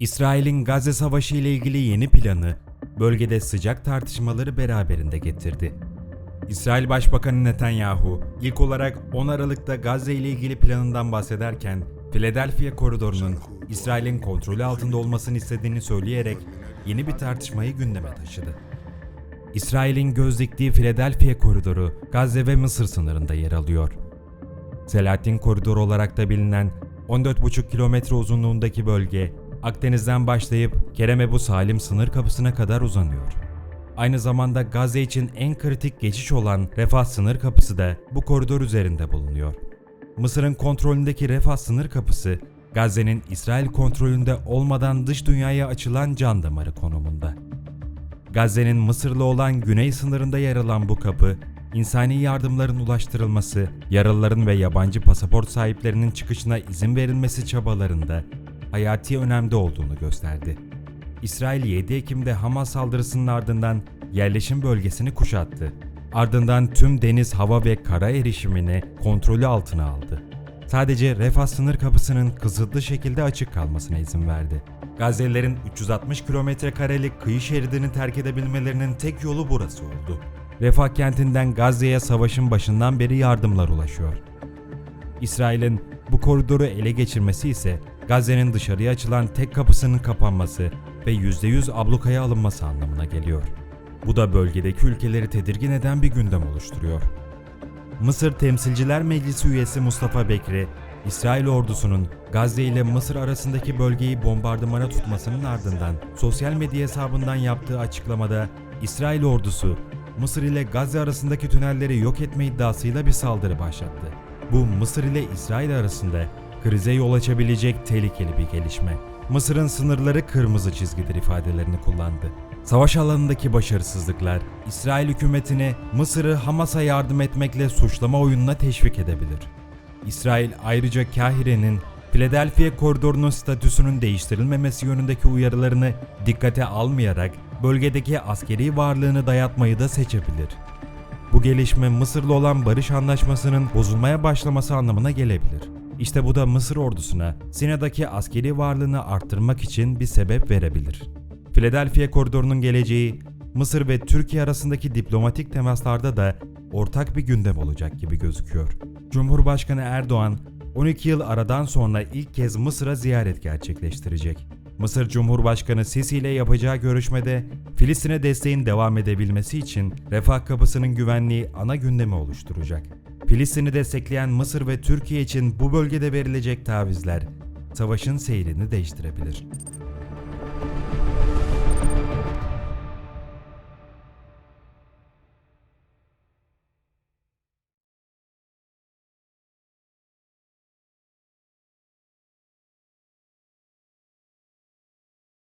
İsrail'in Gazze Savaşı ile ilgili yeni planı bölgede sıcak tartışmaları beraberinde getirdi. İsrail Başbakanı Netanyahu ilk olarak 10 Aralık'ta Gazze ile ilgili planından bahsederken Philadelphia koridorunun İsrail'in kontrolü altında olmasını istediğini söyleyerek yeni bir tartışmayı gündeme taşıdı. İsrail'in göz diktiği Philadelphia koridoru Gazze ve Mısır sınırında yer alıyor. Selahattin Koridoru olarak da bilinen 14,5 kilometre uzunluğundaki bölge Akdeniz'den başlayıp Kerem Ebu Salim sınır kapısına kadar uzanıyor. Aynı zamanda Gazze için en kritik geçiş olan Refah sınır kapısı da bu koridor üzerinde bulunuyor. Mısır'ın kontrolündeki Refah sınır kapısı, Gazze'nin İsrail kontrolünde olmadan dış dünyaya açılan can damarı konumunda. Gazze'nin Mısır'la olan güney sınırında yer alan bu kapı, insani yardımların ulaştırılması, yaralıların ve yabancı pasaport sahiplerinin çıkışına izin verilmesi çabalarında hayati önemde olduğunu gösterdi. İsrail 7 Ekim'de Hamas saldırısının ardından yerleşim bölgesini kuşattı. Ardından tüm deniz, hava ve kara erişimini kontrolü altına aldı. Sadece Refah sınır kapısının kısıtlı şekilde açık kalmasına izin verdi. Gazze'lilerin 360 kilometre karelik kıyı şeridini terk edebilmelerinin tek yolu burası oldu. Refah kentinden Gazze'ye savaşın başından beri yardımlar ulaşıyor. İsrail'in bu koridoru ele geçirmesi ise Gazze'nin dışarıya açılan tek kapısının kapanması ve %100 ablukaya alınması anlamına geliyor. Bu da bölgedeki ülkeleri tedirgin eden bir gündem oluşturuyor. Mısır Temsilciler Meclisi üyesi Mustafa Bekri, İsrail ordusunun Gazze ile Mısır arasındaki bölgeyi bombardımana tutmasının ardından sosyal medya hesabından yaptığı açıklamada İsrail ordusu Mısır ile Gazze arasındaki tünelleri yok etme iddiasıyla bir saldırı başlattı. Bu Mısır ile İsrail arasında krize yol açabilecek tehlikeli bir gelişme. Mısır'ın sınırları kırmızı çizgidir ifadelerini kullandı. Savaş alanındaki başarısızlıklar, İsrail hükümetini Mısır'ı Hamas'a yardım etmekle suçlama oyununa teşvik edebilir. İsrail ayrıca Kahire'nin Philadelphia koridorunun statüsünün değiştirilmemesi yönündeki uyarılarını dikkate almayarak bölgedeki askeri varlığını dayatmayı da seçebilir. Bu gelişme Mısır'la olan barış anlaşmasının bozulmaya başlaması anlamına gelebilir. İşte bu da Mısır ordusuna Sina'daki askeri varlığını arttırmak için bir sebep verebilir. Philadelphia koridorunun geleceği Mısır ve Türkiye arasındaki diplomatik temaslarda da ortak bir gündem olacak gibi gözüküyor. Cumhurbaşkanı Erdoğan 12 yıl aradan sonra ilk kez Mısır'a ziyaret gerçekleştirecek. Mısır Cumhurbaşkanı Sisi ile yapacağı görüşmede Filistin'e desteğin devam edebilmesi için Refah Kapısı'nın güvenliği ana gündemi oluşturacak. Filistin'i destekleyen Mısır ve Türkiye için bu bölgede verilecek tavizler savaşın seyrini değiştirebilir.